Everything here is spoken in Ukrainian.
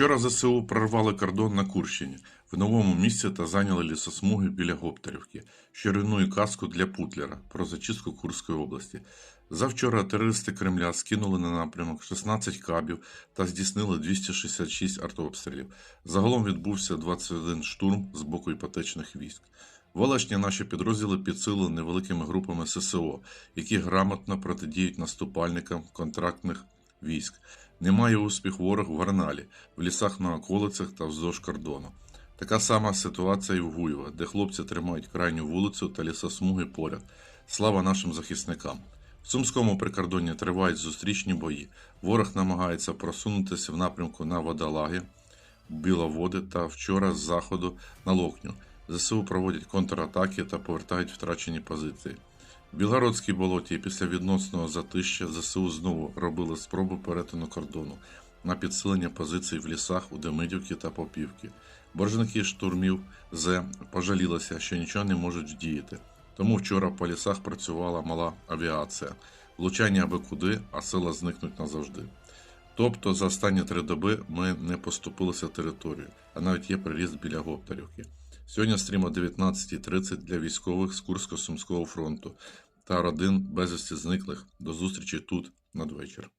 Вчора ЗСУ прорвали кордон на Курщині в новому місці та зайняли лісосмуги біля Гоптерівки, що руйнує казку для Путлера про зачистку Курської області. Завчора терористи Кремля скинули на напрямок 16 кабів та здійснили 266 артобстрілів. Загалом відбувся 21 штурм з боку іпотечних військ. В наші підрозділи підсилили невеликими групами ССО, які грамотно протидіють наступальникам контрактних військ. Немає успіху ворог в Арналі, в лісах на околицях та вздовж кордону. Така сама ситуація і в Гуєво, де хлопці тримають крайню вулицю та лісосмуги поряд. Слава нашим захисникам! В Сумському прикордонні тривають зустрічні бої. Ворог намагається просунутися в напрямку на водолаги, Біловоди та вчора з заходу на Локню. ЗСУ проводять контратаки та повертають втрачені позиції. В Білгородській болоті після відносного затища ЗСУ знову робили спробу перетину кордону на підсилення позицій в лісах у Демидівці та Попівці. Боржники штурмів З пожалілися, що нічого не можуть вдіяти. Тому вчора по лісах працювала мала авіація. Влучання аби куди, а села зникнуть назавжди. Тобто за останні три доби ми не поступилися територією, а навіть є приріст біля Гоптерівки. Сьогодні стрім о 19.30 для військових з Курсько-Сумського фронту та родин безвісті зниклих. До зустрічі тут надвечір.